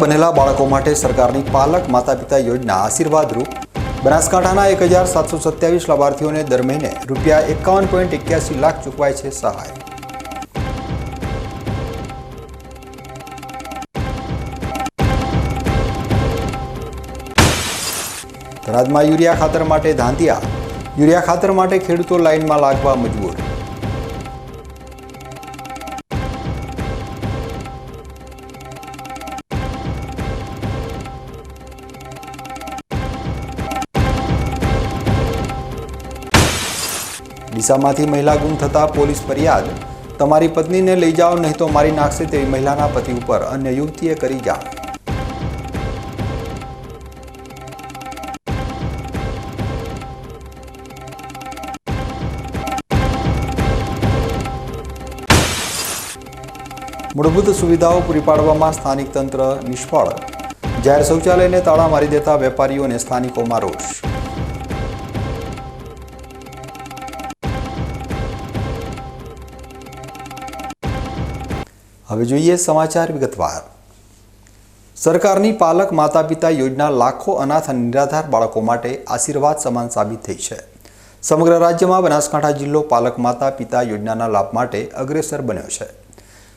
બનેલા બાળકો માટે સરકારની પાલક માતા પિતા યોજના આશીર્વાદરૂપ બનાસકાંઠાના એક હજાર સાતસો સત્યાવીસ લાભાર્થીઓને દર મહિને રૂપિયા એકાવન પોઈન્ટ એક્યાસી લાખ ચૂકવાય છે સહાય. થરાદમાં યુરિયા ખાતર માટે ધાંધિયા. યુરિયા ખાતર માટે ખેડૂતો લાઇનમાં લાગવા મજબૂર. ડીસામાંથી મહિલા ગુમ થતા પોલીસ ફરિયાદ. તમારી પત્નીને લઈ જાઓ, નહીં તો મારી નાખશે તેવી મહિલાના પતિ ઉપર. અન્ય યુવતીએ કરી જાણ. મૂળભૂત સુવિધાઓ પૂરી પાડવામાં સ્થાનિક તંત્ર નિષ્ફળ. જાહેર શૌચાલયને તાળા મારી દેતા વેપારીઓને સ્થાનિકોમાં રોષ. હવે જોઈએ સમાચાર વિગતવાર. સરકારની પાલક માતા પિતા યોજના લાખો અનાથ અને નિરાધાર બાળકો માટે આશીર્વાદ સમાન સાબિત થઈ છે. સમગ્ર રાજ્યમાં બનાસકાંઠા જિલ્લો પાલક માતા પિતા યોજનાના લાભ માટે અગ્રેસર બન્યો છે.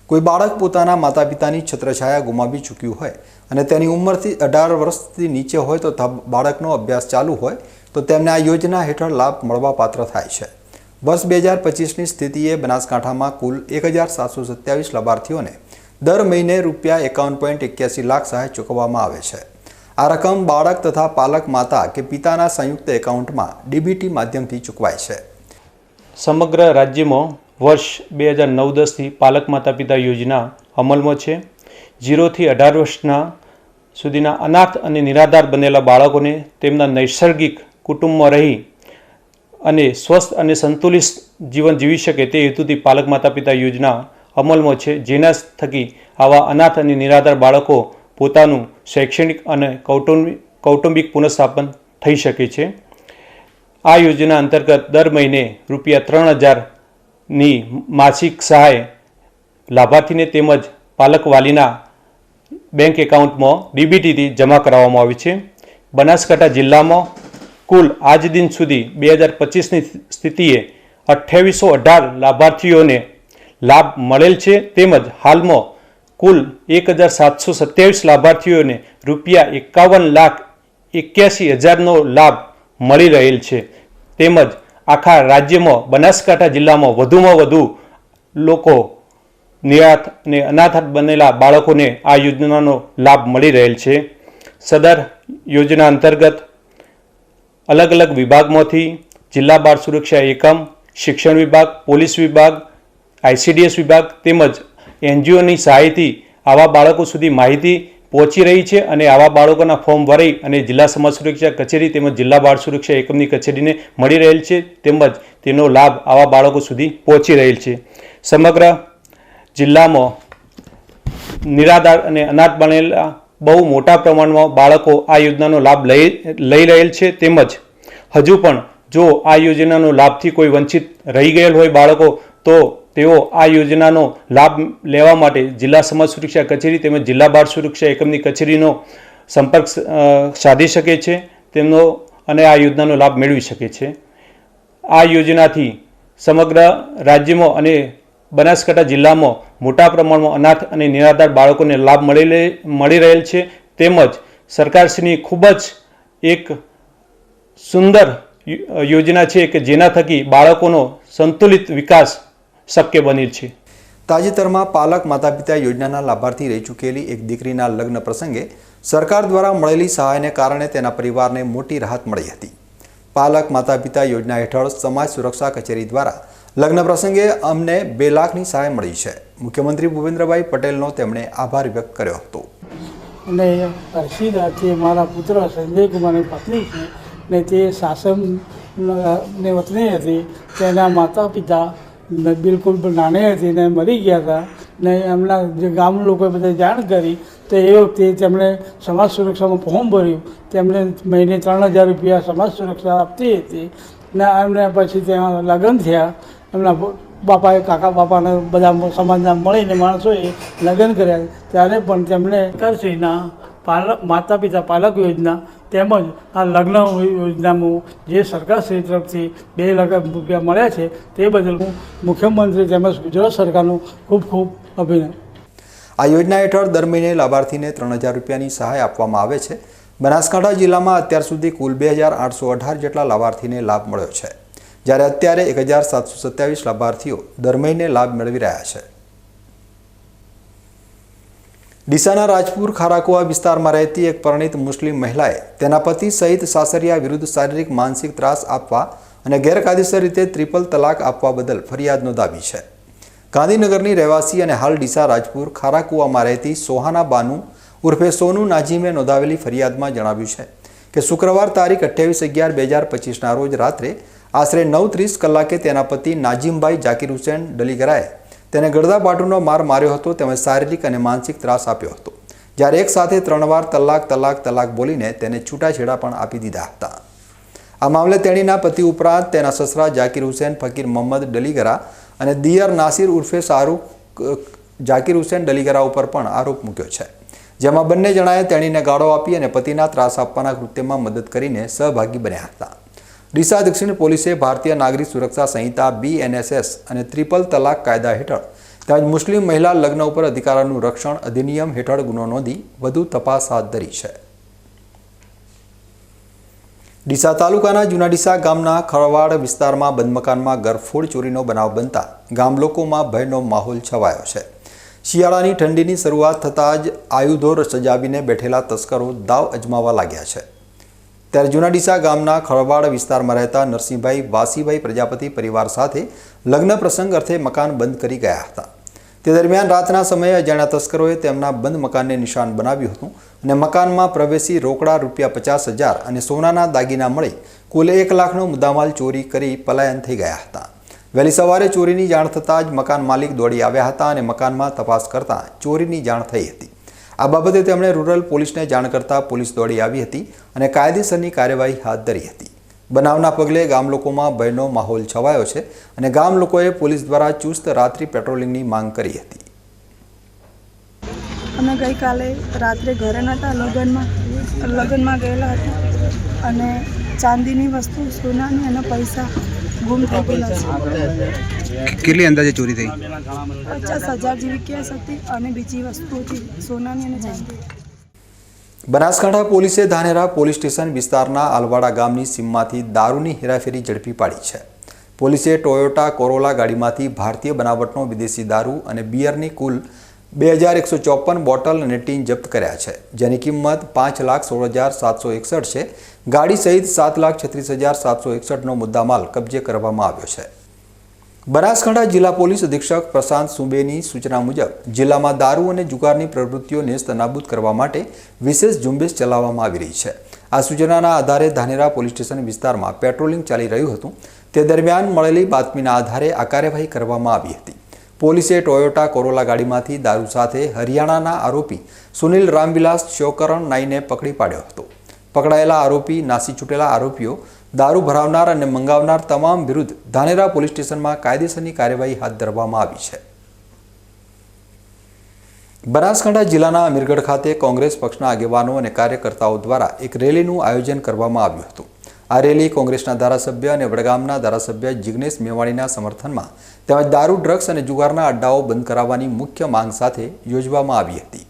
કોઈ બાળક પોતાના માતા પિતાની છત્રછાયા ગુમાવી ચૂક્યું હોય અને તેની ઉંમરથી અઢાર વર્ષથી નીચે હોય તો, બાળકનો અભ્યાસ ચાલુ હોય તો તેમને આ યોજના હેઠળ લાભ મળવા પાત્ર થાય છે. વર્ષ બે હજાર પચીસની સ્થિતિએ બનાસકાંઠામાં કુલ એક હજાર સાતસો સત્યાવીસ લાભાર્થીઓને દર મહિને રૂપિયા એકાવન પોઈન્ટ એક્યાસી લાખ સહાય ચૂકવવામાં આવે છે. આ રકમ બાળક તથા પાલક માતા કે પિતાના સંયુક્ત એકાઉન્ટમાં ડીબીટી માધ્યમથી ચૂકવાય છે. સમગ્ર રાજ્યમાં વર્ષ બે હજાર નવ દસથી પાલક માતા પિતા યોજના અમલમાં છે. જીરોથી અઢાર વર્ષના સુધીના અનાથ અને નિરાધાર બનેલા બાળકોને તેમના નૈસર્ગિક કુટુંબમાં રહી અને સ્વસ્થ અને સંતુલિત જીવન જીવી શકે તે હેતુથી પાલક માતા પિતા યોજના અમલમાં છે. જેના થકી આવા અનાથ અને નિરાધાર બાળકો પોતાનું શૈક્ષણિક અને કૌટુંબિક કૌટુંબિક પુનઃસ્થાપન થઈ શકે છે. આ યોજના અંતર્ગત દર મહિને રૂપિયા ત્રણ હજારની માસિક સહાય લાભાર્થીને તેમજ પાલક વાલીના બેંક એકાઉન્ટમાં ડીબીટીથી જમા કરાવવામાં આવી છે. બનાસકાંઠા જિલ્લામાં કુલ આજ દિન સુધી બે હજાર પચીસની સ્થિતિએ અઠ્યાવીસો અઢાર લાભાર્થીઓને લાભ મળેલ છે. તેમજ હાલમાં કુલ એક હજાર સાતસો સત્યાવીસ લાભાર્થીઓને રૂપિયા એકાવન લાખ એક્યાસી હજારનો લાભ મળી રહેલ છે. તેમજ આખા રાજ્યમાં, બનાસકાંઠા જિલ્લામાં વધુમાં વધુ લોકો નિરાથ અને અનાથ બનેલા બાળકોને આ યોજનાનો લાભ મળી રહેલ છે. સદર યોજના અંતર્ગત અલગ અલગ વિભાગમાંથી જિલ્લા બાળ સુરક્ષા એકમ, શિક્ષણ વિભાગ, પોલીસ વિભાગ આઈસીડીએસ વિભાગ તેમજ એનજીઓની સહાયથી આવા બાળકો સુધી માહિતી પહોંચી રહી છે અને આવા બાળકોના ફોર્મ ભરાઈ અને જિલ્લા સમાજ સુરક્ષા કચેરી તેમજ જિલ્લા બાળ સુરક્ષા એકમની કચેરીને મળી રહેલ છે તેમજ તેનો લાભ આવા બાળકો સુધી પહોંચી રહેલ છે. સમગ્ર જિલ્લામાં નિરાધાર અને અનાથ બનેલા બહુ મોટા પ્રમાણમાં બાળકો આ યોજનાનો લાભ લઈ લઈ રહેલ છે. તેમજ હજુ પણ જો આ યોજનાનો લાભથી કોઈ વંચિત રહી ગયેલ હોય બાળકો, તો તેઓ આ યોજનાનો લાભ લેવા માટે જિલ્લા સમાજ સુરક્ષા કચેરી તેમજ જિલ્લા બાળ સુરક્ષા એકમની કચેરીનો સંપર્ક સાધી શકે છે. તેમનો અને આ યોજનાનો લાભ મેળવી શકે છે. આ યોજનાથી સમગ્ર રાજ્યમાં અને બનાસકાંઠા જિલ્લામાં મોટા પ્રમાણમાં અનાથ અને નિરાધાર બાળકોને લાભ મળી મળી રહેલ છે. તેમજ સરકારશ્રીની ખૂબ જ એક સુંદર યોજના છે કે જેના થકી બાળકોનો સંતુલિત વિકાસ શક્ય બનેલ છે. તાજેતરમાં પાલક માતા પિતા યોજનાના લાભાર્થી રહી ચૂકેલી એક દીકરીના લગ્ન પ્રસંગે સરકાર દ્વારા મળેલી સહાયને કારણે તેના પરિવારને મોટી રાહત મળી હતી. પાલક માતા પિતા યોજના હેઠળ સમાજ સુરક્ષા કચેરી દ્વારા લગ્ન પ્રસંગે અમને બે લાખની સહાય મળી છે. મુખ્યમંત્રી ભૂપેન્દ્રભાઈ પટેલનો તેમણે આભાર વ્યક્ત કર્યો હતો. અને હર્ષિદા છે મારા પુત્ર સંજય કુમારની પત્ની છે ને તે શાસન ને વતની હતી. તેના માતા પિતા બિલકુલ નાની હતી ને મરી ગયા હતા. ને એમના જે ગામ લોકોએ બધા જાણ કરી, તો એ વખતે તેમણે સમાજ સુરક્ષામાં ફોર્મ ભર્યું. તેમણે મહિને ત્રણ હજાર રૂપિયા સમાજ સુરક્ષા આપતી હતી. ને એમને પછી ત્યાં લગ્ન થયા. એમના બાપાએ, કાકા, બાપાને બધા સમાજના મળીને માણસોએ લગ્ન કર્યા ત્યારે પણ તેમણે સરકારશ્રીના પાલક માતા પિતા પાલક યોજના તેમજ આ લગ્ન યોજનામાં જે સરકારશ્રી તરફથી બે લાખ રૂપિયા મળ્યા છે, તે બદલ હું મુખ્યમંત્રી તેમજ ગુજરાત સરકારનું ખૂબ ખૂબ અભિનંદન. આ યોજના હેઠળ દર મહિને લાભાર્થીને ત્રણ હજાર રૂપિયાની સહાય આપવામાં આવે છે. બનાસકાંઠા જિલ્લામાં અત્યાર સુધી કુલ બે હજાર આઠસો અઢાર જેટલા લાભાર્થીને લાભ મળ્યો છે. જ્યારે અત્યારે એક હજાર સાતસો સત્યાવીસ લાભાર્થીઓ દર મહિને લાભ મેળવી રહ્યા છે. ડીસાના રાજપુર ખારાકુવા વિસ્તારમાં રહેતી એક પરિણીત મુસ્લિમ મહિલાએ તેના પતિ સહિત સાસરિયા વિરુદ્ધ શારીરિક માનસિક ત્રાસ આપવા અને ગેરકાયદેસર રીતે ત્રિપલ તલાક આપવા બદલ ફરિયાદ નોંધાવી છે. ગાંધીનગરની રહેવાસી અને હાલ ડીસા રાજપુર ખારાકુવામાં રહેતી સોહાના બાનુ ઉર્ફે સોનુ નાજીમે નોંધાવેલી ફરિયાદમાં જણાવ્યું છે કે શુક્રવાર તારીખ અઠ્યાવીસ અગિયાર બે હજાર પચીસના રોજ રાત્રે આશરે નવ ત્રીસ કલાકે તેના પતિ નાજીમભાઈ જાકીર હુસેન ડલીગરાએ તેને ગળદાપાટુનો માર માર્યો હતો તેમજ શારીરિક અને માનસિક ત્રાસ આપ્યો હતો. જ્યારે એક સાથે ત્રણ વાર તલાક તલાક તલાક બોલીને તેને છૂટાછેડા પણ આપી દીધા હતા. આ મામલે તેણીના પતિ ઉપરાંત તેના સસરા જાકીર હુસેન, ફકીર મોહમ્મદ ડલીગરા અને દિયર નાસિર ઉર્ફે શાહરૂખ જાકીર હુસેન ડલીગરા ઉપર પણ આરોપ મૂક્યો છે. જેમાં બંને જણાએ તેણીને ગાળો આપી અને પતિના ત્રાસ આપવાના કૃત્યમાં મદદ કરીને સહભાગી બન્યા હતા. ડીસા દક્ષિણ પોલીસે ભારતીય નાગરિક સુરક્ષા સંહિતા બીએનએસએસ અને ત્રિપલ તલાક કાયદા હેઠળ તેમજ મુસ્લિમ મહિલા લગ્ન ઉપર અધિકારોનું રક્ષણ અધિનિયમ હેઠળ ગુનો નોંધી વધુ તપાસ હાથ ધરી છે. ડીસા તાલુકાના જૂના ડીસા ગામના ખરવાડ વિસ્તારમાં બંધ મકાનમાં ગરફોડ ચોરીનો બનાવ બનતા ગામ લોકોમાં ભયનો માહોલ છવાયો છે. શિયાળાની ઠંડીની શરૂઆત થતાં જ આયુધો સજાવીને બેઠેલા તસ્કરો દાવ અજમાવા લાગ્યા છે. ત્યારે જૂના ડીસા ગામના ખળવાડ વિસ્તારમાં રહેતા નરસિંહભાઈ વાસીભાઈ પ્રજાપતિ પરિવાર સાથે લગ્ન પ્રસંગ અર્થે મકાન બંધ કરી ગયા હતા. તે દરમિયાન રાતના સમયે અજાણ્યા તસ્કરોએ તેમના બંધ મકાનને નિશાન બનાવ્યું હતું અને મકાનમાં પ્રવેશી રોકડા રૂપિયા પચાસ હજાર અને સોનાના દાગીના મળી કુલ એક લાખનો મુદ્દામાલ ચોરી કરી પલાયન થઈ ગયા હતા. વહેલી સવારે ચોરીની જાણ થતાં જ મકાન માલિક દોડી આવ્યા હતા અને મકાનમાં તપાસ કરતાં ચોરીની જાણ થઈ હતી. આ બાબતે તેમણે રૂરલ પોલીસને જાણ કરતા પોલીસ દોડી આવી હતી અને કાયદેસરની કાર્યવાહી હાથ ધરી હતી. બનાવના પગલે ગામ લોકોમાં ભયનો માહોલ છવાયો છે અને ગામ લોકોએ પોલીસ દ્વારા ચુસ્ત રાત્રિ પેટ્રોલિંગની માંગ કરી હતી. અમે ગઈકાલે રાત્રે ઘરે નહોતા, લગ્નમાં લગ્નમાં ગયેલા હતા અને ચાંદીની વસ્તુ, સોનાની અને પૈસા ગુમ થઈ ગયેલા છે. કેટલી અંદાજે ચોરી થઈ? પચાસ હજાર જેવી કેસ હતી અને બીજી વસ્તુ હતી સોનાની અને ચાંદી બનાસકાંઠા પોલીસે ધાનેરા પોલીસ સ્ટેશન વિસ્તારના આલવાડા ગામની સીમમાંથી દારૂની હેરાફેરી ઝડપી પાડી છે. પોલીસે ટોયોટા કોરોલા ગાડીમાંથી ભારતીય બનાવટનો વિદેશી દારૂ અને બિયરની કુલ બે હજાર એકસો ચોપન બોટલ અને ટીન જપ્ત કર્યા છે. જેની કિંમત પાંચ લાખ સોળ હજાર સાતસો એકસઠ છે. ગાડી સહિત સાત લાખ છત્રીસ હજાર સાતસો એકસઠનો મુદ્દામાલ કબજે કરવામાં આવ્યો છે. બનાસકાંઠા જિલ્લા પોલીસ અધિક્ષક પ્રશાંત સુબેની સૂચના મુજબ, જિલ્લામાં દારૂ અને જુગારની પ્રવૃત્તિઓને સ્તનાબૂદ કરવા માટે વિશેષ ઝુંબેશ ચલાવવામાં આવી રહી છે. આ સૂચનાના આધારે ધાનેરા પોલીસ સ્ટેશન વિસ્તારમાં પેટ્રોલિંગ ચાલી રહ્યું હતું. તે દરમિયાન મળેલી બાતમીના આધારે આ કાર્યવાહી કરવામાં આવી હતી. પોલીસે ટોયોટા કોરોલા ગાડીમાંથી દારૂ સાથે હરિયાણાના આરોપી સુનિલ રામવિલાસ શોકરણ નાઈને પકડી પાડ્યો હતો. પકડાયેલા આરોપી, નાસી છૂટેલા આરોપીઓ દારૂ ભરાવનાર અને મંગાવનાર તમામ વિરુદ્ધ ધાનેરા પોલીસ સ્ટેશનમાં કાયદેસરની કાર્યવાહી હાથ ધરવામાં આવી છે. બનાસકાંઠા જિલ્લાના અમીરગઢ ખાતે કોંગ્રેસ પક્ષના આગેવાનો અને કાર્યકર્તાઓ દ્વારા એક રેલીનું આયોજન કરવામાં આવ્યું હતું. આ રેલી કોંગ્રેસના ધારાસભ્ય અને વડગામના ધારાસભ્ય જિગ્નેશ મેવાણીના સમર્થનમાં તેમજ દારૂ, ડ્રગ્સ અને જુગારના અડ્ડાઓ બંધ કરાવવાની મુખ્ય માંગ સાથે યોજવામાં આવી હતી.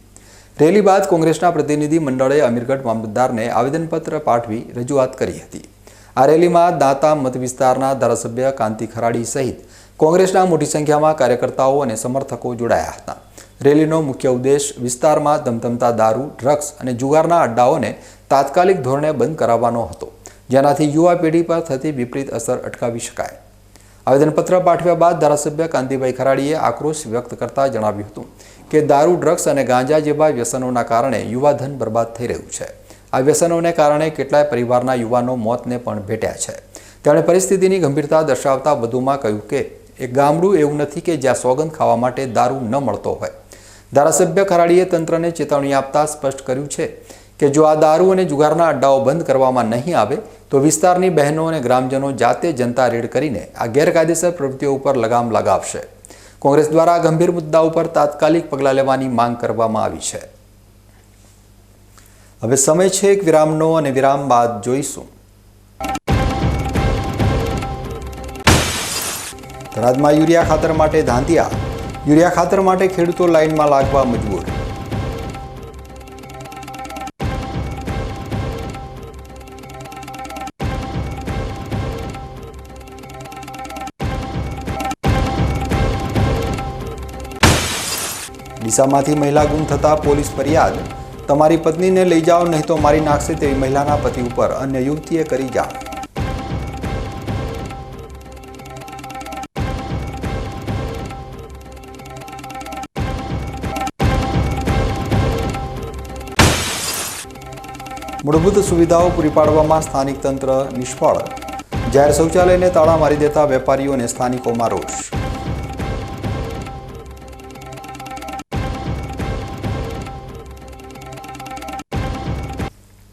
રેલી બાદ કોંગ્રેસના પ્રતિનિધિ મંડળે અમીરગઢ મામલતદારને આવેદનપત્ર પાઠવી રજૂઆત કરી હતી. આ રેલીમાં દાંતા મત વિસ્તારના ધારાસભ્ય કાંતિ ખરાડી સહિત કોંગ્રેસના મોટી સંખ્યામાં કાર્યકર્તાઓ અને સમર્થકો જોડાયા હતા. રેલીનો મુખ્ય ઉદ્દેશ વિસ્તારમાં ધમધમતા દારૂ, ડ્રગ્સ અને જુગારના અડ્ડાઓને તાત્કાલિક ધોરણે બંધ કરાવવાનો હતો, જેનાથી યુવા પેઢી પર થતી વિપરીત અસર અટકાવી શકાય. આવેદનપત્ર પાઠવ્યા બાદ ધારાસભ્ય કાંતિભાઈ ખરાડીએ આક્રોશ વ્યક્ત કરતા જણાવ્યું હતું કે દારૂ, ડ્રગ્સ અને ગાંજા જેવા વ્યસનોના કારણે યુવાધન બરબાદ થઈ રહ્યું છે. આ વ્યસનોને કારણે કેટલાય પરિવારના યુવાનો મોતને પણ ભેટ્યા છે. તેમણે પરિસ્થિતિની ગંભીરતા દર્શાવતા વધુમાં કહ્યું કે એક ગામડું એવું નથી કે જ્યાં સોગંદ ખાવા માટે દારૂ ન મળતો હોય. ધારાસભ્ય ખરાડીએ તંત્રને ચેતવણી આપતા સ્પષ્ટ કર્યું છે કે, જો આ દારૂ અને જુગારના અડ્ડાઓ બંધ કરવામાં નહીં આવે, તો વિસ્તારની બહેનો અને ગ્રામજનો જાતે જનતા રેડ કરીને આ ગેરકાયદેસર પ્રવૃત્તિઓ ઉપર લગામ લગાવશે. કોંગ્રેસ દ્વારા ગંભીર મુદ્દા ઉપર તાત્કાલિક પગલાં લેવાની માંગ કરવામાં આવી છે. હવે સમય છે એક વિરામનો અને વિરામ બાદ જોઈશું. થરાદમાં યુરિયા ખાતર માટે ધાંધિયા. યુરિયા ખાતર માટે ખેડૂતો લાઇનમાં લાગવા મજબૂર. ડીસામાંથી મહિલા ગુમ થતા પોલીસ ફરિયાદ. તમારી પત્નીને લઈ જાઓ, નહીં તો મારી નાખશે તેવી મહિલાના પતિ ઉપર. અન્ય યુવતીએ કરી જાણ મૂળભૂત સુવિધાઓ પૂરી પાડવામાં સ્થાનિક તંત્ર નિષ્ફળ. જાહેર શૌચાલયને તાળા મારી દેતા વેપારીઓને સ્થાનિકોમાં રોષ.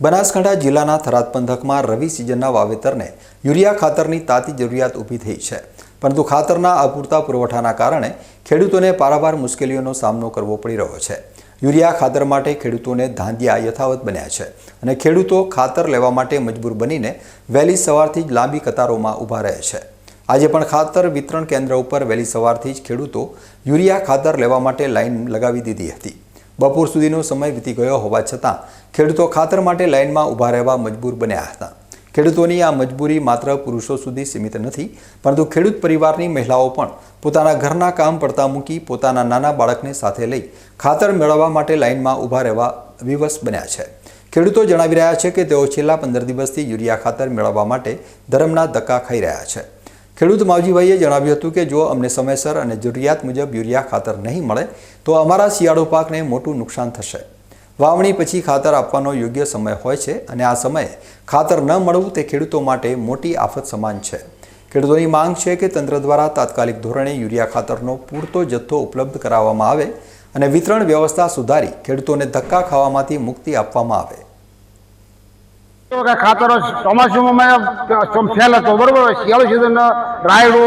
બનાસકાંઠા જિલ્લાના થરાદ પંથકમાં રવિ સિઝનના વાવેતરને યુરિયા ખાતરની તાતી જરૂરિયાત ઊભી થઈ છે. પરંતુ ખાતરના અપૂરતા પુરવઠાના કારણે ખેડૂતોને પારાવાર મુશ્કેલીઓનો સામનો કરવો પડી રહ્યો છે. યુરિયા ખાતર માટે ખેડૂતોને ધાંધિયા યથાવત બન્યા છે અને ખેડૂતો ખાતર લેવા માટે મજબૂર બનીને વહેલી સવારથી જ લાંબી કતારોમાં ઊભા રહે છે. આજે પણ ખાતર વિતરણ કેન્દ્ર ઉપર વહેલી સવારથી જ ખેડૂતો યુરિયા ખાતર લેવા માટે લાઇન લગાવી દીધી હતી. બપોર સુધીનો સમય વીતી ગયો હોવા છતાં ખેડૂતો ખાતર માટે લાઇનમાં ઊભા રહેવા મજબૂર બન્યા હતા. ખેડૂતોની આ મજબૂરી માત્ર પુરુષો સુધી સીમિત નથી, પરંતુ ખેડૂત પરિવારની મહિલાઓ પણ પોતાના ઘરના કામ પડતા મૂકી પોતાના નાના બાળકને સાથે લઈ ખાતર મેળવવા માટે લાઇનમાં ઊભા રહેવા વિવશ બન્યા છે. ખેડૂતો જણાવી રહ્યા છે કે તેઓ છેલ્લા પંદર દિવસથી યુરિયા ખાતર મેળવવા માટે ધરમના ધક્કા ખાઈ રહ્યા છે. ખેડૂત માવજીભાઈએ જણાવ્યું હતું કે જો અમને સમયસર અને જરૂરિયાત મુજબ યુરિયા ખાતર નહીં મળે, તો અમારા શિયાળુ પાકને મોટું નુકસાન થશે. વાવણી પછી ખાતર આપવાનો યોગ્ય સમય હોય છે અને આ સમયે ખાતર ન મળવું તે ખેડૂતો માટે મોટી આફત સમાન છે. ખેડૂતોની માંગ છે કે તંત્ર દ્વારા તાત્કાલિક ધોરણે યુરિયા ખાતરનો પૂરતો જથ્થો ઉપલબ્ધ કરાવવામાં આવે અને વિતરણ વ્યવસ્થા સુધારી ખેડૂતોને ધક્કા ખાવામાંથી મુક્તિ આપવામાં આવે. તો કે ખાતરો ચોમાસામાં ફેલ હતો, બરોબર શિયાળુ સિઝન રાયડો,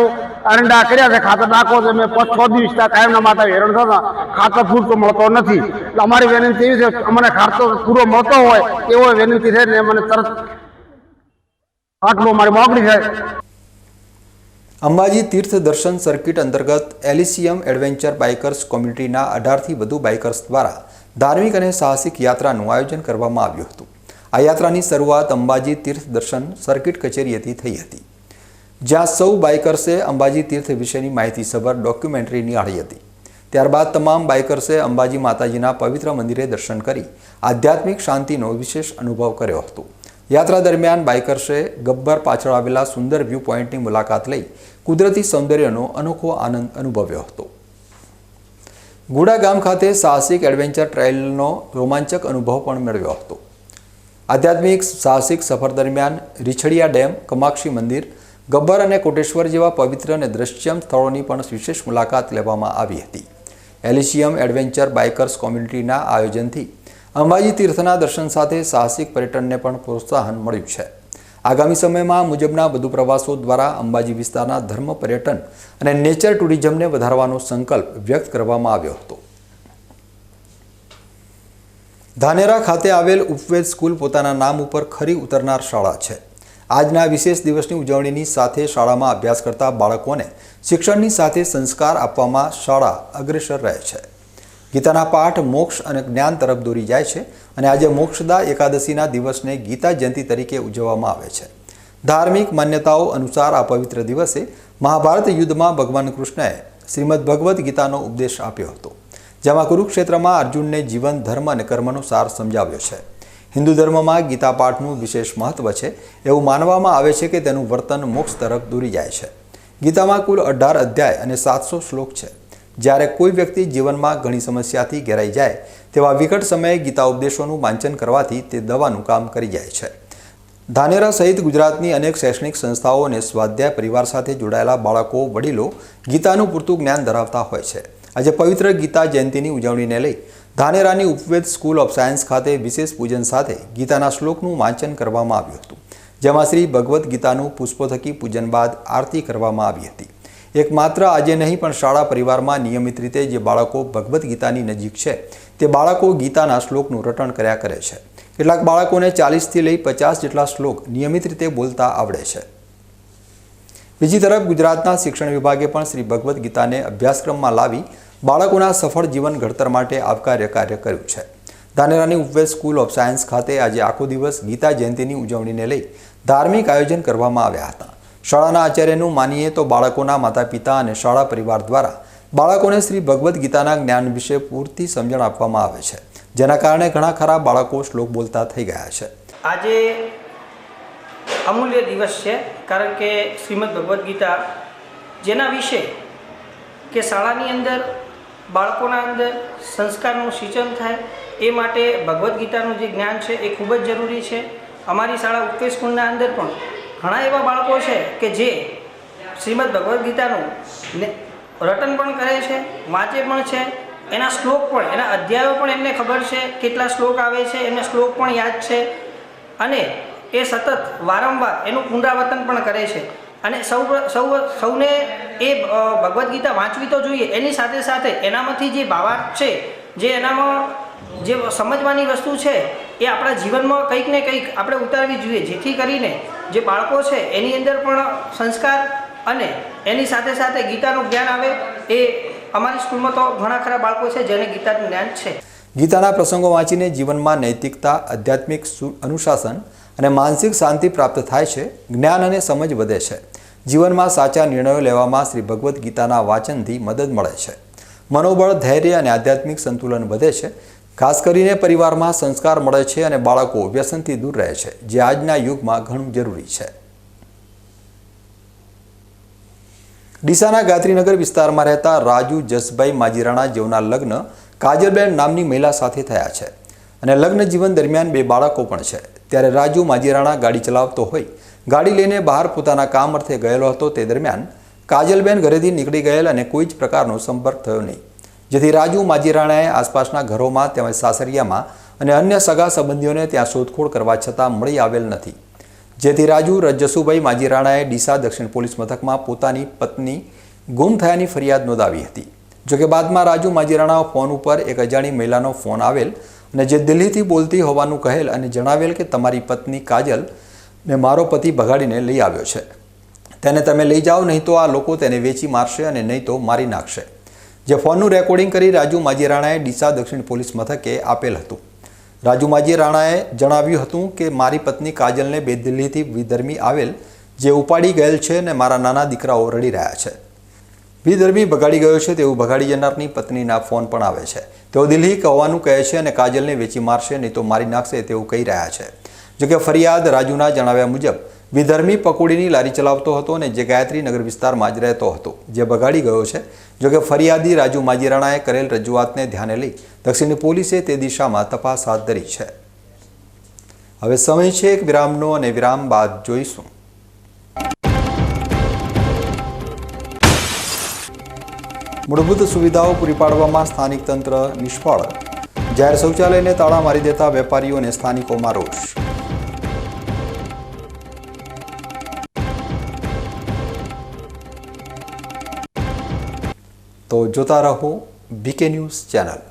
અરંડા કર્યા છે, ખાતર નાખો છે, મેં પાંચ, છ દિવસ કાયમના માટે હેરણ થતા, ખાતર પૂરતો મળતો નથી. એટલે અમારી વિનંતી એવી છે, અમને ખાતર પૂરો મળતો હોય, એવો વિનંતી છે, ને મને તરત આટલું મારી મોકલી છે. અંબાજી તીર્થ દર્શન સર્કિટ અંતર્ગત એલિસિયમ એડવેન્ચર બાઇકર્સ કોમ્યુનિટીના અઢારથી વધુ બાઇકર્સ દ્વારા ધાર્મિક અને સાહસિક યાત્રાનું આયોજન કરવામાં આવ્યું હતું. આ યાત્રાની શરૂઆત અંબાજી તીર્થ દર્શન સર્કિટ કચેરીએથી થઈ હતી, જ્યાં સૌ બાઇકર્સે અંબાજી તીર્થ વિશેની માહિતીસભર ડોક્યુમેન્ટરી નિહાળી હતી. ત્યારબાદ તમામ બાઇકર્સે અંબાજી માતાજીના પવિત્ર મંદિરે દર્શન કરી આધ્યાત્મિક શાંતિનો વિશેષ અનુભવ કર્યો હતો. યાત્રા દરમિયાન બાઇકર્સે ગબ્બર પાછળ આવેલા સુંદર વ્યૂ પોઈન્ટની મુલાકાત લઈ કુદરતી સૌંદર્યનો અનોખો આનંદ અનુભવ્યો હતો. ગુડા ગામ ખાતે સાહસિક એડવેન્ચર ટ્રાયલનો રોમાંચક અનુભવ પણ મેળવ્યો હતો. આધ્યાત્મિક સાહસિક સફર દરમિયાન રીછડિયા ડેમ, કમાક્ષી મંદિર, ગબ્બર અને કોટેશ્વર જેવા પવિત્ર અને દ્રશ્યમ સ્થળોની પણ વિશેષ મુલાકાત લેવામાં આવી હતી. એલિશિયમ એડવેન્ચર બાઇકર્સ કોમ્યુનિટીના આયોજનથી અંબાજી તીર્થના દર્શન સાથે સાહસિક પર્યટનને પણ પ્રોત્સાહન મળ્યું છે. આગામી સમયમાં મુજબના વધુ પ્રવાસો દ્વારા અંબાજી વિસ્તારના ધર્મ પર્યટન અને નેચર ટુરિઝમને વધારવાનો સંકલ્પ વ્યક્ત કરવામાં આવ્યો હતો. ધાનેરા ખાતે આવેલ ઉપવેદ સ્કૂલ પોતાના નામ ઉપર ખરી ઉતરનાર શાળા છે. આજના વિશેષ દિવસની ઉજવણીની સાથે શાળામાં અભ્યાસ કરતા બાળકોને શિક્ષણની સાથે સંસ્કાર આપવામાં શાળા અગ્રેસર રહે છે. ગીતાના પાઠ મોક્ષ અને જ્ઞાન તરફ દોરી જાય છે અને આજે મોક્ષદા એકાદશીના દિવસને ગીતા જયંતિ તરીકે ઉજવવામાં આવે છે. ધાર્મિક માન્યતાઓ અનુસાર આ પવિત્ર દિવસે મહાભારત યુદ્ધમાં ભગવાન કૃષ્ણએ શ્રીમદ ભગવદ્ ગીતાનો ઉપદેશ આપ્યો હતો. જેમાં કુરુક્ષેત્રમાં અર્જુનને જીવન, ધર્મ અને કર્મનો સાર સમજાવ્યો છે. હિન્દુ ધર્મમાં ગીતા પાઠનું વિશેષ મહત્વ છે. એવું માનવામાં આવે છે કે તેનું વર્તન મોક્ષ તરફ દોરી જાય છે. ગીતામાં કુલ અઢાર અધ્યાય અને સાતસો શ્લોક છે. જ્યારે કોઈ વ્યક્તિ જીવનમાં ઘણી સમસ્યાથી ઘેરાઈ જાય, તેવા વિકટ સમયે ગીતા ઉપદેશોનું વાંચન કરવાથી તે દવાનું કામ કરી જાય છે. ધાનેરા સહિત ગુજરાતની અનેક શૈક્ષણિક સંસ્થાઓ અને સ્વાધ્યાય પરિવાર સાથે જોડાયેલા બાળકો, વડીલો ગીતાનું પૂરતું જ્ઞાન ધરાવતા હોય છે. આજે પવિત્ર ગીતા જયંતિની ઉજવણીને લઈ ધાનેરાની ઉપવેદ સ્કૂલ ઓફ સાયન્સ ખાતે વિશેષ પૂજન સાથે ગીતાના શ્લોકનું વાંચન કરવામાં આવ્યું હતું, જેમાં શ્રી ભગવદ્ ગીતાનું પુષ્પો થકી પૂજન બાદ આરતી કરવામાં આવી હતી. એકમાત્ર આજે નહીં, પણ શાળા પરિવારમાં નિયમિત રીતે જે બાળકો ભગવદ્ ગીતાની નજીક છે, તે બાળકો ગીતાના શ્લોકનું રટણ કર્યા કરે છે. કેટલાક બાળકોને ચાલીસથી લઈ પચાસ જેટલા શ્લોક નિયમિત રીતે બોલતા આવડે છે. બીજી તરફ ગુજરાતના શિક્ષણ વિભાગે પણ શ્રી ભગવદ્ ગીતાને અભ્યાસક્રમમાં લાવી બાળકોના સફળ જીવન ઘડતર માટે આવકાર્ય કાર્ય કર્યું છે. ધાનેરાની ઉપવેદ સ્કૂલ ઓફ સાયન્સ ખાતે આજે આખો દિવસ ગીતા જયંતિની ઉજવણીને લઈ ધાર્મિક આયોજન કરવામાં આવ્યા હતા. શાળાના આચાર્યનું માનીએ તો બાળકોના માતા પિતા અને શાળા પરિવાર દ્વારા બાળકોને શ્રી ભગવદ્ ગીતાના જ્ઞાન વિશે પૂરતી સમજણ આપવામાં આવે છે, જેના કારણે ઘણા ખરા બાળકો શ્લોક બોલતા થઈ ગયા છે. આજે અમૂલ્ય દિવસ છે. કારણ કે શ્રીમદ ભગવદ્ ગીતા જેના વિશે કે શાળાની અંદર, બાળકોના અંદર સંસ્કારનું સિંચન થાય એ માટે ભગવદ્ ગીતાનું જે જ્ઞાન છે એ ખૂબ જ જરૂરી છે. અમારી શાળા ઉપકેશ સ્કૂલના અંદર પણ ઘણા એવા બાળકો છે કે જે શ્રીમદ ભગવદ્ ગીતાનું રટન પણ કરે છે, વાંચે પણ છે. એના શ્લોક પણ, એના અધ્યાયો પણ એમને ખબર છે કેટલા શ્લોક આવે છે, એમને શ્લોક પણ યાદ છે. અને એ સતત વારંવાર એનું પુનરાવર્તન પણ કરે છે. અને સૌ સૌ, સૌને એ ભગવદ્ ગીતા વાંચવી તો જોઈએ. એની સાથે સાથે એનામાંથી જે ભાવાર્થ છે, જે એનામાં, જે સમજવાની વસ્તુ છે, એ આપણા જીવનમાં કંઈક ને કંઈક આપણે ઉતારવી જોઈએ. જેથી કરીને જે બાળકો છે, એની અંદર પણ સંસ્કાર અને એની સાથે સાથે ગીતાનું જ્ઞાન આવે. એ અમારી સ્કૂલમાં તો ઘણા ખરા બાળકો છે, જેને ગીતાનું જ્ઞાન છે. ગીતાના પ્રસંગો વાંચીને જીવનમાં નૈતિકતા, આધ્યાત્મિક અનુશાસન અને માનસિક શાંતિ પ્રાપ્ત થાય છે, જ્ઞાન અને સમજ વધે છે. જીવનમાં સાચા નિર્ણયો લેવામાં શ્રી ભગવદ્ ગીતાના વાંચનથી મદદ મળે છે. મનોબળ, ધૈર્ય અને આધ્યાત્મિક સંતુલન વધે છે. ખાસ કરીને પરિવારમાં સંસ્કાર મળે છે અને બાળકો વ્યસનથી દૂર રહે છે, જે આજના યુગમાં ઘણું જરૂરી છે. ડીસાના ગાત્રીનગર વિસ્તારમાં રહેતા રાજુ જસભાઈ માજીરાણા જેઓના લગ્ન કાજલબેન નામની મહિલા સાથે થયા છે. અને લગ્ન જીવન દરમિયાન બે બાળકો પણ છે. ત્યારે રાજુ માજીરાણા ગાડી ચલાવતો હોય, ગાડી લઈને બહાર પોતાના કામ અર્થે ગયેલો હતો તે દરમિયાન કાજલબેન ઘરેથી નીકળી ગયેલ અને કોઈ જ પ્રકારનો સંપર્ક થયો નહીં. જેથી રાજુ માજીરાણાએ આસપાસના ઘરોમાં, તેમજ સાસરિયામાં અને અન્ય સગા સંબંધીઓને ત્યાં શોધખોળ કરવા છતાં મળી આવેલ નથી. જેથી રાજુ રજસુભાઈ માજીરાણાએ ડીસા દક્ષિણ પોલીસ મથકમાં પોતાની પત્ની ગુમ થયાની ફરિયાદ નોંધાવી હતી. જોકે બાદમાં રાજુ માજીરાણા ફોન ઉપર એક અજાણી મહિલાનો ફોન આવેલ અને જે દિલ્હીથી બોલતી હોવાનું કહેલ અને જણાવેલ કે તમારી પત્ની કાજલ ને મારો પતિ ભગાડીને લઈ આવ્યો છે. તેને તમે લઈ જાઓ, નહીં તો આ લોકો તેને વેચી મારશે અને નહીં તો મારી નાખશે. જે ફોનનું રેકોર્ડિંગ કરી રાજુ માજીરાણાએ ડીસા દક્ષિણ પોલીસ મથકે આપેલ હતું. રાજુ માજીરાણાએ જણાવ્યું હતું કે મારી પત્ની કાજલને બે દિલ્હીથી વિધર્મી આવેલ જે ઉપાડી ગયેલ છે અને મારા નાના દીકરાઓ રડી રહ્યા છે. વિધર્મી ભગાડી ગયો છે તેવું ભગાડી જનારની પત્નીના ફોન પણ આવે છે. તેઓ દિલ્હી કહેવાનું કહે છે અને કાજલને વેચી મારશે નહીં તો મારી નાખશે તેવું કહી રહ્યા છે. જોકે ફરિયાદ રાજુના જણાવ્યા મુજબ, વિધર્મી પકોડીની લારી ચલાવતો હતો અને જે ગાયત્રી નગર વિસ્તારમાં જ રહેતો હતો, જે બગાડી ગયો છે. જોકે ફરિયાદી રાજુ માજીરાણાએ કરેલ રજૂઆતને ધ્યાને લઈ દક્ષિણ પોલીસે તે દિશામાં તપાસ હાથ ધરી છે. હવે સમય છે એક વિરામનો અને વિરામ બાદ જોઈશું. મૂળભૂત સુવિધાઓ પૂરી પાડવામાં સ્થાનિક તંત્ર નિષ્ફળ. જાહેર શૌચાલયને તાળા મારી દેતા વેપારીઓને સ્થાનિકોમાં રોષ. તો જોતા રહો બીકે ન્યૂઝ ચેનલ.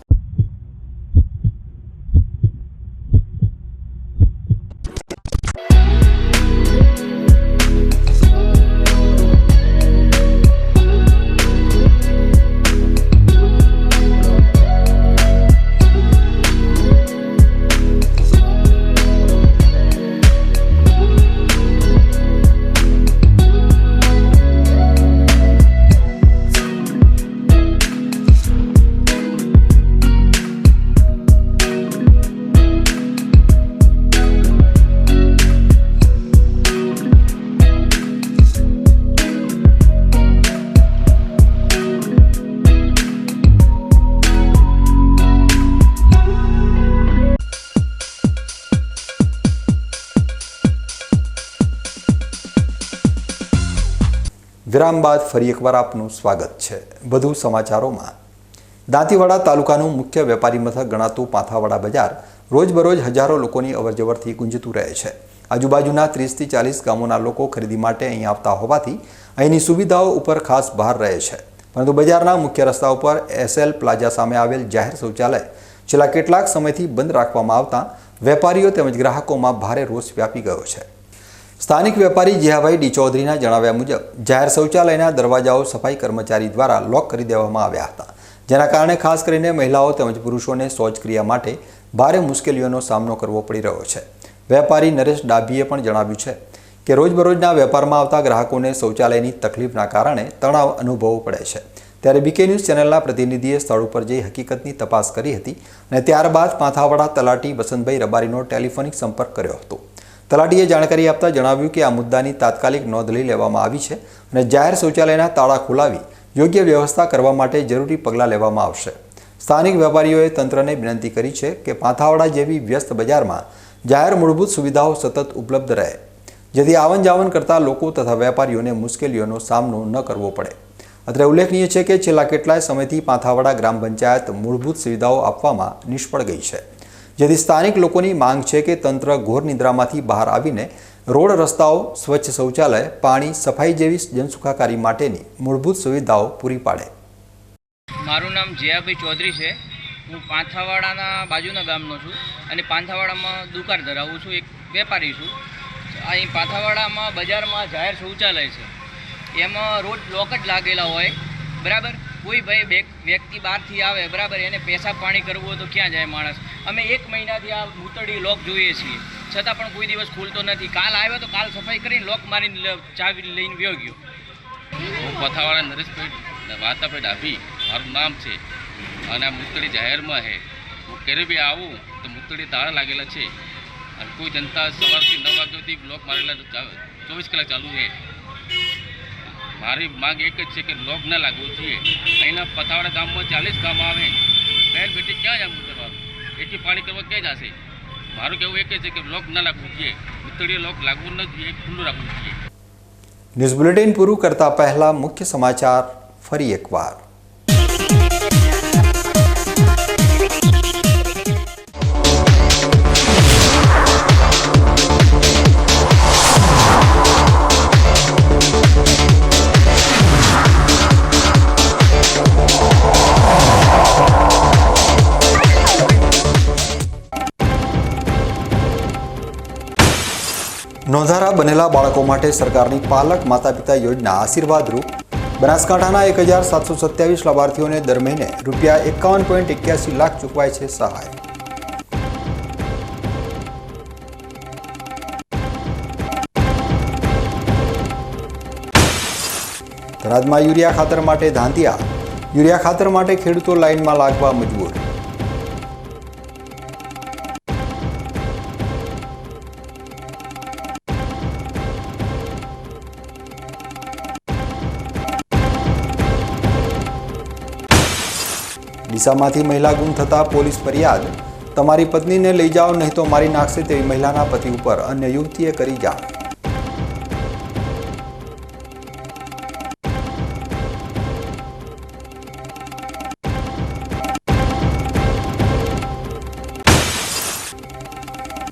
વિરામ બાદ ફરી એકવાર આપનું સ્વાગત છે. વધુ સમાચારોમાં. દાંતીવાડા તાલુકાનું મુખ્ય વેપારી મથક ગણાતું પાથાવાડા બજાર રોજબરોજ હજારો લોકોની અવરજવરથી ગુંજતું રહે છે. આજુબાજુના ત્રીસથી ચાલીસ ગામોના લોકો ખરીદી માટે અહીં આવતા હોવાથી અહીંની સુવિધાઓ ઉપર ખાસ ભાર રહે છે. પરંતુ બજારના મુખ્ય રસ્તા ઉપર એસએલ પ્લાઝા સામે આવેલ જાહેર શૌચાલય છેલ્લા કેટલાક સમયથી બંધ રાખવામાં આવતા વેપારીઓ તેમજ ગ્રાહકોમાં ભારે રોષ વ્યાપી ગયો છે. સ્થાનિક વેપારી જીહાભાઈ ડી ચૌધરીના જણાવ્યા મુજબ, જાહેર શૌચાલયના દરવાજાઓ સફાઈ કર્મચારી દ્વારા લોક કરી દેવામાં આવ્યા હતા, જેના કારણે ખાસ કરીને મહિલાઓ તેમજ પુરુષોને શૌચક્રિયા માટે ભારે મુશ્કેલીઓનો સામનો કરવો પડી રહ્યો છે. વેપારી નરેશ ડાભીએ પણ જણાવ્યું છે કે, રોજબરોજના વેપારમાં આવતા ગ્રાહકોને શૌચાલયની તકલીફના કારણે તણાવ અનુભવવો પડે છે. ત્યારે બીકે ન્યૂઝ ચેનલના પ્રતિનિધિએ સ્થળ ઉપર જઈ હકીકતની તપાસ કરી હતી અને ત્યારબાદ માથાવાડા તલાટી વસંતભાઈ રબારીનો ટેલિફોનિક સંપર્ક કર્યો હતો. તલાટીએ જાણકારી આપતા જણાવ્યું કે આ મુદ્દાની તાત્કાલિક નોંધ લઈ લેવામાં આવી છે અને જાહેર શૌચાલયના તાળા ખોલાવી યોગ્ય વ્યવસ્થા કરવા માટે જરૂરી પગલાં લેવામાં આવશે. સ્થાનિક વેપારીઓએ તંત્રને વિનંતી કરી છે કે પાંથાવાડા જેવી વ્યસ્ત બજારમાં જાહેર મૂળભૂત સુવિધાઓ સતત ઉપલબ્ધ રહે, જેથી આવન જાવન કરતા લોકો તથા વેપારીઓને મુશ્કેલીઓનો સામનો ન કરવો પડે. અત્રે ઉલ્લેખનીય છે કે છેલ્લા કેટલાય સમયથી પાંથાવાડા ગ્રામ પંચાયત મૂળભૂત સુવિધાઓ આપવામાં નિષ્ફળ ગઈ છે. જેથી સ્થાનિક લોકોની માંગ છે કે તંત્ર ઘોર નિદ્રામાંથી બહાર આવીને રોડ રસ્તાઓ, સ્વચ્છ શૌચાલય, પાણી, સફાઈ જેવી જનસુખાકારી માટેની મૂળભૂત સુવિધાઓ પૂરી પાડે. મારું નામ જયાભાઈ ચૌધરી છે. હું પાંથાવાડાના બાજુના ગામનો છું અને પાંથાવાડામાં દુકાન ધરાવું છું, એક વેપારી છું. અહીં પાંથાવાડામાં બજારમાં જાહેર શૌચાલય છે. એમાં રોજ બ્લોક જ લાગેલા હોય, બરાબર? કોઈ ભાઈ વ્યક- વ્યક્તિ બહારથી આવે, બરાબર, એને પેશાબ પાણી કરવું હોય તો ક્યાં જાય માણસ? અમે એક મહિનાથી આ મૂતળી લોક જોઈએ છીએ. છતાં પણ કોઈ દિવસ ખુલતો નથી. કાલ આવ્યો તો કાલ સફાઈ કરીને લોક મારીને ચાવી લઈને વ્યો ગયો. હું પથાવાળા નરેશભાઈ વાતાભાઈ ડાભી. મારું નામ છે. અને આ મૂતળી જાહેરમાં છે. હું ક્યારે બી આવું તો મૂતળી તાળા લાગેલા છે. અને કોઈ જનતા સવારથી નવ વાગ્યાથી બ્લોક મારેલા ચોવીસ કલાક ચાલુ છે. મારી માંગ એક જ છે કે લોક ન લાગવું જોઈએ. અહીંના પથાવડા ગામમાં ચાલીસ ગામ આવે. બેન બેટી ક્યાં જવું કરવાનું એટલી પાણી કરવા ક્યાં જશે? મારું કહેવું એક જ છે કે લોક ન લાગવું જોઈએ. મુતળીએ લોક લાગવું ન જોઈએ, ખુલ્લું રાખવું જોઈએ. ન્યૂઝ બુલેટિન પૂરું કરતા પહેલા મુખ્ય સમાચાર ફરી એકવાર. નોંધારા બનેલા બાળકો માટે સરકારની પાલક માતા પિતા યોજના આશીર્વાદરૂપ બનાસકાંઠાના એક હજાર સાતસો સત્યાવીસ લાભાર્થીઓને દર મહિને રૂપિયા એકાવન પોઈન્ટ એક્યાસી લાખ ચૂકવાય છે સહાય. થરાદમાં યુરિયા ખાતર માટે ધાંતિયા યુરિયા ખાતર માટે ખેડૂતો લાઇનમાં લાગવા મજબૂર. ડીસામાંથી મહિલા ગુમ થતા પોલીસ ફરિયાદ. તમારી પત્નીને લઈ જાઓ, નહીં તો મારી નાખશે તેવી મહિલાના પતિ ઉપર. અન્ય યુવતીએ કરી જાણ.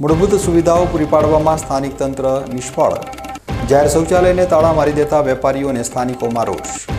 મૂળભૂત સુવિધાઓ પૂરી પાડવામાં સ્થાનિક તંત્ર નિષ્ફળ. જાહેર શૌચાલયને તાળા મારી દેતા વેપારીઓને સ્થાનિકોમાં રોષ.